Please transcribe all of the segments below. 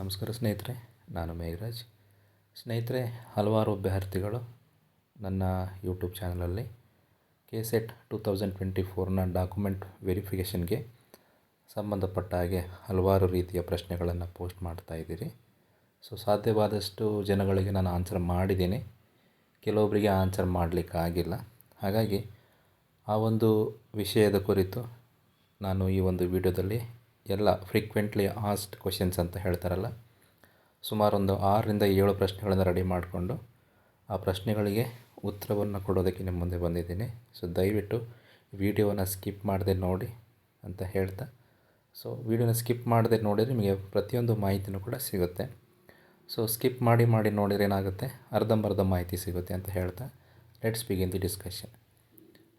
ನಮಸ್ಕಾರ ಸ್ನೇಹಿತರೆ, ನಾನು ಮೇಘರಾಜ್. ಸ್ನೇಹಿತರೆ, ಹಲವಾರು ಅಭ್ಯರ್ಥಿಗಳು ನನ್ನ ಯೂಟ್ಯೂಬ್ ಚಾನಲಲ್ಲಿ K SET two thousand twenty ಫೋರ್ನ document ವೆರಿಫಿಕೇಷನ್ಗೆ ಸಂಬಂಧಪಟ್ಟ ಹಾಗೆ ಹಲವಾರು ರೀತಿಯ ಪ್ರಶ್ನೆಗಳನ್ನು ಪೋಸ್ಟ್ ಮಾಡ್ತಾ ಇದ್ದೀರಿ. ಸೊ ಸಾಧ್ಯವಾದಷ್ಟು ಜನಗಳಿಗೆ ನಾನು ಆನ್ಸರ್ ಮಾಡಿದ್ದೀನಿ. ಕೆಲವೊಬ್ಬರಿಗೆ ಆನ್ಸರ್ ಮಾಡಲಿಕ್ಕಾಗಿಲ್ಲ ಹಾಗಾಗಿ ಆ ಒಂದು ವಿಷಯದ ಕುರಿತು ನಾನು ಈ ಒಂದು ವಿಡಿಯೋದಲ್ಲಿ ಎಲ್ಲ ಫ್ರೀಕ್ವೆಂಟ್ಲಿ ಆಸ್ಡ್ ಕ್ವಶನ್ಸ್ ಅಂತ ಹೇಳ್ತಾರಲ್ಲ. ಸುಮಾರು ಒಂದು ಆರರಿಂದ ಏಳು ಪ್ರಶ್ನೆಗಳನ್ನು ರೆಡಿ ಮಾಡಿಕೊಂಡು ಆ ಪ್ರಶ್ನೆಗಳಿಗೆ ಉತ್ತರವನ್ನು ಕೊಡೋದಕ್ಕೆ ನಿಮ್ಮ ಮುಂದೆ ಬಂದಿದ್ದೀನಿ. ಸೊ ದಯವಿಟ್ಟು ವಿಡಿಯೋನ ಸ್ಕಿಪ್ ಮಾಡದೆ ನೋಡಿ ಅಂತ ಹೇಳ್ತಾ. ಸೊ ವಿಡಿಯೋನ ಸ್ಕಿಪ್ ಮಾಡದೆ ನೋಡಿದರೆ ನಿಮಗೆ ಪ್ರತಿಯೊಂದು ಮಾಹಿತಿನೂ ಕೂಡ ಸಿಗುತ್ತೆ. ಸೊ ಸ್ಕಿಪ್ ಮಾಡಿ ಮಾಡಿ ನೋಡಿದ್ರೆ ಏನಾಗುತ್ತೆ? ಅರ್ಧಂಬರ್ಧ ಮಾಹಿತಿ ಸಿಗುತ್ತೆ ಅಂತ ಹೇಳ್ತಾ. Let's begin the discussion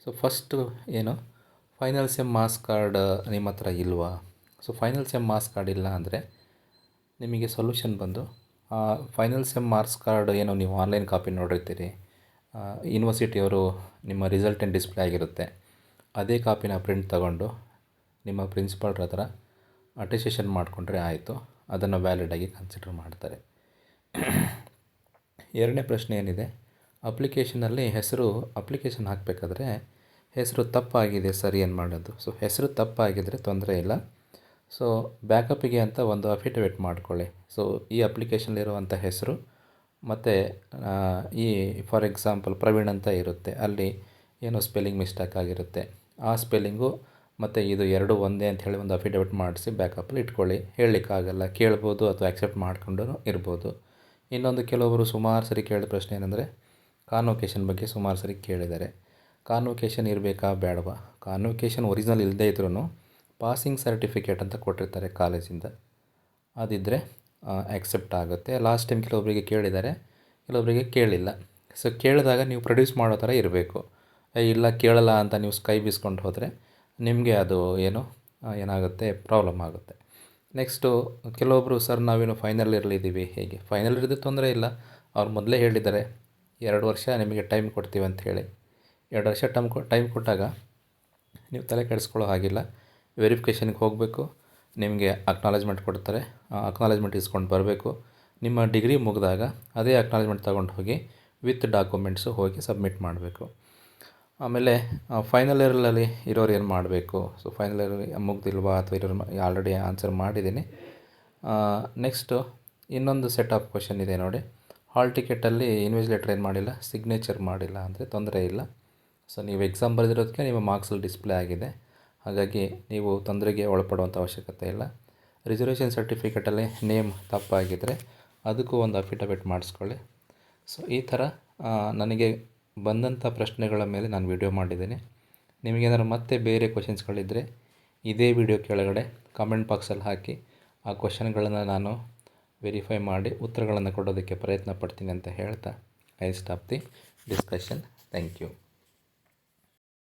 so first ಏನು? ಫೈನಲ್ ಸೆಮ್ ಮಾಸ್ ಕಾರ್ಡ್ ನಿಮ್ಮ ಹತ್ರ ಇಲ್ವಾ? So final sem marks card ಇಲ್ಲ ಅಂದರೆ ನಿಮಗೆ ಸೊಲ್ಯೂಷನ್ ಬಂದು ಫೈನಲ್ ಸೆಮ್ ಮಾರ್ಕ್ಸ್ ಕಾರ್ಡ್ ಏನು ನೀವು ಆನ್ಲೈನ್ ಕಾಪಿ ನೋಡಿರ್ತೀರಿ ಯೂನಿವರ್ಸಿಟಿಯವರು ನಿಮ್ಮ ರಿಸಲ್ಟ್ ರಿಸಲ್ಟೆಂಟ್ ಡಿಸ್ಪ್ಲೇ ಆಗಿರುತ್ತೆ, ಅದೇ ಕಾಪಿನ ಪ್ರಿಂಟ್ ತಗೊಂಡು ನಿಮ್ಮ ಪ್ರಿನ್ಸಿಪಾಲ್ರ ಹತ್ರ ಅಟೆಸ್ಟೇಷನ್ ಮಾಡಿಕೊಂಡ್ರೆ ಆಯಿತು, ಅದನ್ನು ವ್ಯಾಲಿಡಾಗಿ ಕನ್ಸಿಡರ್ ಮಾಡ್ತಾರೆ. ಎರಡನೇ ಪ್ರಶ್ನೆ ಏನಿದೆ ಅಪ್ಲಿಕೇಶನಲ್ಲಿ ಹೆಸರು ಅಪ್ಲಿಕೇಶನ್ ಹಾಕಬೇಕಾದ್ರೆ ಹೆಸರು ತಪ್ಪಾಗಿದೆ, ಸರಿ ಏನು ಮಾಡೋದು? ಸೊ ಹೆಸರು ತಪ್ಪಾಗಿದ್ದರೆ ತೊಂದರೆ ಇಲ್ಲ. ಸೊ ಬ್ಯಾಕಪ್ಪಿಗೆ ಅಂತ ಒಂದು ಅಫಿಡವಿಟ್ ಮಾಡ್ಕೊಳ್ಳಿ. ಸೊ ಈ ಅಪ್ಲಿಕೇಶನಲ್ಲಿರುವಂಥ ಹೆಸರು, ಮತ್ತು ಈ ಫಾರ್ ಎಕ್ಸಾಂಪಲ್ ಪ್ರವೀಣ್ ಅಂತ ಇರುತ್ತೆ. ಅಲ್ಲಿ ಏನೋ ಸ್ಪೆಲ್ಲಿಂಗ್ ಮಿಸ್ಟೇಕ್ ಆಗಿರುತ್ತೆ. ಆ ಸ್ಪೆಲ್ಲಿಂಗು ಮತ್ತು ಇದು ಎರಡು ಒಂದೇ ಅಂತ ಹೇಳಿ ಒಂದು ಅಫಿಡವಿಟ್ ಮಾಡಿಸಿ ಬ್ಯಾಕಪ್ಪಲ್ಲಿ ಇಟ್ಕೊಳ್ಳಿ. ಹೇಳಲಿಕ್ಕಾಗಲ್ಲ. ಕೇಳ್ಬೋದು ಅಥವಾ ಆಕ್ಸೆಪ್ಟ್ ಮಾಡ್ಕೊಂಡು ಇರ್ಬೋದು. ಇನ್ನೊಂದು ಕೆಲವೊಬ್ಬರು ಸುಮಾರು ಸರಿ ಕೇಳಿದ ಪ್ರಶ್ನೆ ಏನಂದರೆ ಕಾನ್ವೊಕೇಶನ್ ಬಗ್ಗೆ ಸುಮಾರು ಸರಿ ಕೇಳಿದ್ದಾರೆ. ಕಾನ್ವೊಕೇಶನ್ ಇರಬೇಕಾ, ಬೇಡವಾ? ಕಾನ್ವೊಕೇಶನ್ ಒರಿಜಿನಲ್ ಇಲ್ಲದೇ ಇದ್ರೂ ಪಾಸಿಂಗ್ ಸರ್ಟಿಫಿಕೇಟ್ ಅಂತ ಕೊಟ್ಟಿರ್ತಾರೆ ಕಾಲೇಜಿಂದ. ಅದಿದ್ದರೆ ಆಕ್ಸೆಪ್ಟ್ ಆಗುತ್ತೆ. ಲಾಸ್ಟ್ ಟೈಮ್ ಕೆಲವೊಬ್ಬರಿಗೆ ಕೇಳಿದ್ದಾರೆ ಕೆಲವೊಬ್ಬರಿಗೆ ಕೇಳಿಲ್ಲ. ಸೊ ಕೇಳಿದಾಗ ನೀವು ಪ್ರೊಡ್ಯೂಸ್ ಮಾಡೋ ಥರ ಇರಬೇಕು. ಇಲ್ಲ, ಕೇಳಲ್ಲ ಅಂತ ನೀವು ಸ್ಕೈ ಬೀಸ್ಕೊಂಡು ಹೋದರೆ ನಿಮಗೆ ಅದು ಏನು ಏನಾಗುತ್ತೆ ಪ್ರಾಬ್ಲಮ್ ಆಗುತ್ತೆ. ನೆಕ್ಸ್ಟು ಕೆಲವೊಬ್ಬರು ಸರ್ ನಾವೇನು ಫೈನಲ್ ಇರಲಿದ್ದೀವಿ ಹೇಗೆ? ಫೈನಲ್ ಇರೋದು ತೊಂದರೆ ಇಲ್ಲ. ಅವ್ರು ಮೊದಲೇ ಹೇಳಿದ್ದಾರೆ, ಎರಡು ವರ್ಷ ನಿಮಗೆ ಟೈಮ್ ಕೊಡ್ತೀವಿ ಅಂತ ಹೇಳಿ. ಎರಡು ವರ್ಷ ಟೈಮ್ ಕೊ ಟೈಮ್ ಕೊಟ್ಟಾಗ ನೀವು ತಲೆ ಕೆಡಿಸ್ಕೊಳ್ಳೋ ಹಾಗಿಲ್ಲ. ವೆರಿಫಿಕೇಷನ್ಗೆ ಹೋಗಬೇಕು, ನಿಮಗೆ ಅಕ್ನಾಲೇಜ್ಮೆಂಟ್ ಕೊಡ್ತಾರೆ, ಆ ಅಕ್ನಾಲೇಜ್ಮೆಂಟ್ ಇಸ್ಕೊಂಡು ಬರಬೇಕು. ನಿಮ್ಮ ಡಿಗ್ರಿ ಮುಗಿದಾಗ ಅದೇ ಅಕ್ನಾಲೇಜ್ಮೆಂಟ್ ತಗೊಂಡು ಹೋಗಿ ವಿತ್ ಡಾಕ್ಯುಮೆಂಟ್ಸು ಹೋಗಿ ಸಬ್ಮಿಟ್ ಮಾಡಬೇಕು. ಆಮೇಲೆ ಫೈನಲ್ ಇಯರಲ್ಲಿ ಇರೋರು ಏನು ಮಾಡಬೇಕು? ಸೊ ಫೈನಲ್ ಇಯರ್ ಮುಗ್ದಿಲ್ವಾ ಅಥವಾ ಇರೋರು ಆಲ್ರೆಡಿ ಆನ್ಸರ್ ಮಾಡಿದ್ದೀನಿ. ನೆಕ್ಸ್ಟು ಇನ್ನೊಂದು ಸೆಟ್ ಆಫ್ ಕ್ವಶನ್ ಇದೆ ನೋಡಿ. ಹಾಲ್ ಟಿಕೆಟಲ್ಲಿ ಇನ್ವೆಸ್ಟಿಲೇಟರ್ ಏನು ಮಾಡಿಲ್ಲ? ಸಿಗ್ನೇಚರ್ ಮಾಡಿಲ್ಲ ಅಂದರೆ ತೊಂದರೆ ಇಲ್ಲ. ಸೊ ನೀವು ಎಕ್ಸಾಮ್ ಬರೆದಿರೋದಕ್ಕೆ ನಿಮ್ಮ ಮಾರ್ಕ್ಸಲ್ಲಿ ಡಿಸ್ಪ್ಲೇ ಆಗಿದೆ. ಹಾಗಾಗಿ ನೀವು ತೊಂದರೆಗೆ ಒಳಪಡುವಂಥ ಅವಶ್ಯಕತೆ ಇಲ್ಲ. ರಿಸರ್ವೇಷನ್ ಸರ್ಟಿಫಿಕೇಟಲ್ಲಿ ನೇಮ್ ತಪ್ಪಾಗಿದ್ದರೆ ಅದಕ್ಕೂ ಒಂದು ಅಫಿಡವಿಟ್ ಮಾಡಿಸ್ಕೊಳ್ಳಿ. ಸೊ ಈ ಥರ ನನಗೆ ಬಂದಂಥ ಪ್ರಶ್ನೆಗಳ ಮೇಲೆ ನಾನು ವಿಡಿಯೋ ಮಾಡಿದ್ದೀನಿ. ನಿಮಗೇನಾದ್ರು ಮತ್ತೆ ಬೇರೆ ಕ್ವಶನ್ಸ್ಗಳಿದ್ದರೆ ಇದೇ ವಿಡಿಯೋ ಕೆಳಗಡೆ ಕಾಮೆಂಟ್ ಬಾಕ್ಸಲ್ಲಿ ಹಾಕಿ, ಆ ಕ್ವಶನ್ಗಳನ್ನು ನಾನು ವೆರಿಫೈ ಮಾಡಿ ಉತ್ತರಗಳನ್ನು ಕೊಡೋದಕ್ಕೆ ಪ್ರಯತ್ನ ಪಡ್ತೀನಿ ಅಂತ ಹೇಳ್ತಾ I stop the discussion thank you